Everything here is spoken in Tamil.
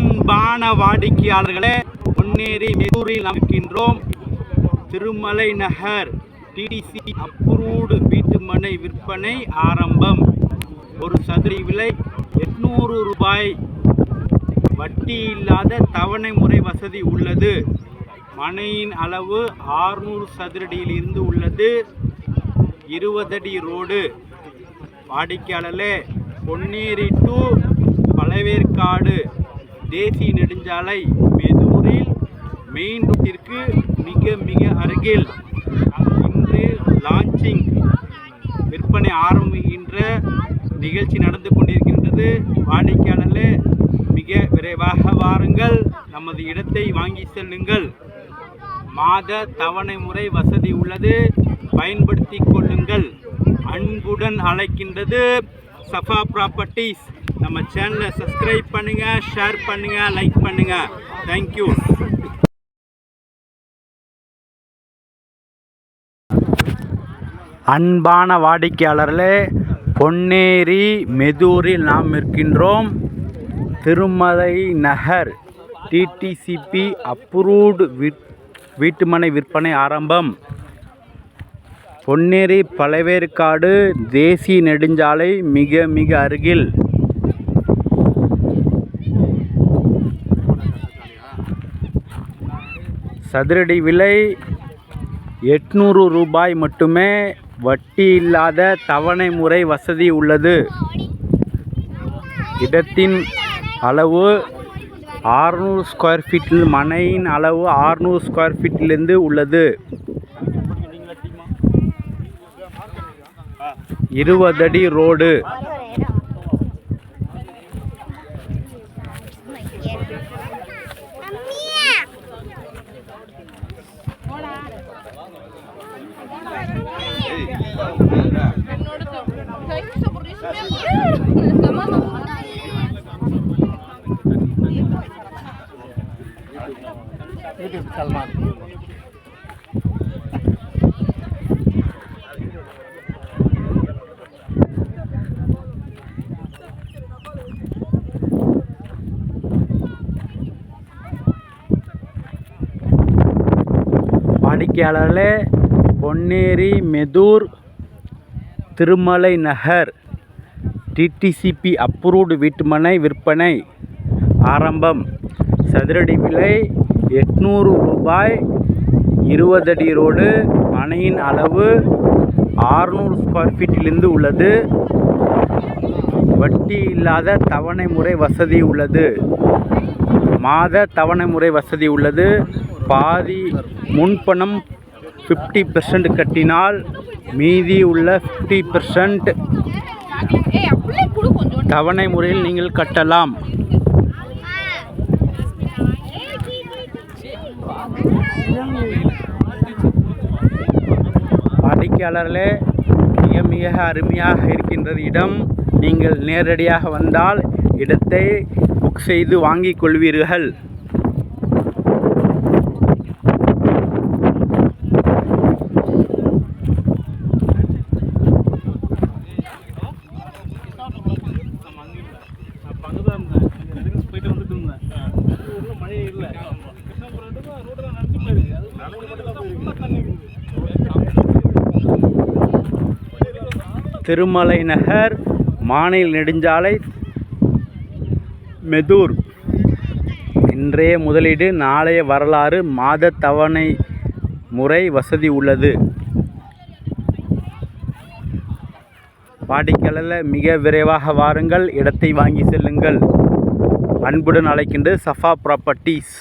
அன்பான வாடிக்கையாளர்களே பொன்னேரி மெதூரில் அமைக்கின்றோம். திருமலை நகர் டிடிசி அப்ரூவ்டு வீட்டுமனை விற்பனை ஆரம்பம். ஒரு சதுர விலை எட்நூறு ரூபாய். வட்டி இல்லாத தவணை முறை வசதி உள்ளது. மனையின் அளவு ஆறுநூறு சதுரடியில் இருந்து உள்ளது இருபதடி ரோடு. வாடிக்கையாளர்களே பொன்னேரி டு பழவேற்காடு தேசிய நெடுஞ்சாலை மெதூரில் மெயின் ரூட்டிற்கு மிக மிக அருகில் இன்று லான்ச்சிங் விற்பனை ஆரம்பிக்கின்ற நிகழ்ச்சி நடந்து கொண்டிருக்கின்றது. வாடிக்கையாளர்களே மிக விரைவாக வாருங்கள். நமது இடத்தை வாங்கி செல்லுங்கள். மாத தவணை முறை வசதி உள்ளது. பயன்படுத்திக் கொள்ளுங்கள். அன்புடன் அழைக்கின்றது சஃபா ப்ராப்பர்ட்டிஸ் நம்ம சேனலை சப்ஸ்கிரைப் பண்ணுங்கள் ஷேர் பண்ணுங்கள் லைக் பண்ணுங்கள் தேங்க்யூ அன்பான வாடிக்கையாளர்களே பொன்னேரி மெதூரில் நாம் இருக்கின்றோம் திருமலை நகர் டிடிசிபி அப்ரூவ்டு வீட்டுமனை விற்பனை ஆரம்பம். பொன்னேரி பழவேற்காடு தேசிய நெடுஞ்சாலை மிக மிக அருகில். சதுரடி விலை எட்நூறு ரூபாய் மட்டுமே. வட்டி இல்லாத தவணை முறை வசதி உள்ளது. இடத்தின் அளவு ஆறுநூறு ஸ்கொயர் ஃபீட்டில் மனையின் அளவு ஆறுநூறு ஸ்கொயர் ஃபீட்டிலிருந்து உள்ளது. இருபதடி ரோடு. அடி சல்மான் வாடிக்கையாளர்களே பொன்னேரி மெதூர் திருமலை நகர் டிடிசிபி அப்ரூவ்டு வீட்டுமனை விற்பனை ஆரம்பம். சதுரடி விலை எட்நூறு ரூபாய். இருபது அடி ரோடு மனையின் அளவு ஆறுநூறு ஸ்கொயர் ஃபீட்டிலிருந்து உள்ளது. வட்டி இல்லாத தவணை முறை வசதி உள்ளது. மாத தவணை முறை வசதி உள்ளது. பாதி முன்பணம் ஃபிஃப்டி பெர்சன்ட் கட்டினால் மீதி உள்ள ஃபிஃப்டி பெர்சன்ட் தவணை முறையில் நீங்கள் கட்டலாம். வாடிக்கையாளர்களே மிக மிக அருமையாக இருக்கின்றது இடம். நீங்கள் நேரடியாக வந்தால் இடத்தை புக் செய்து வாங்கிக் கொள்வீர்கள். திருமலை நகர் மாநில நெடுஞ்சாலை மெதூர். இன்றைய முதலீடு நாளைய வரலாறு மாத தவணை முறை வசதி உள்ளது. வாடிக்கையாளர் மிக விரைவாக வாருங்கள் இடத்தை வாங்கி செல்லுங்கள். அன்புடன் அழைக்கின்ற சஃபா ப்ராப்பர்ட்டிஸ்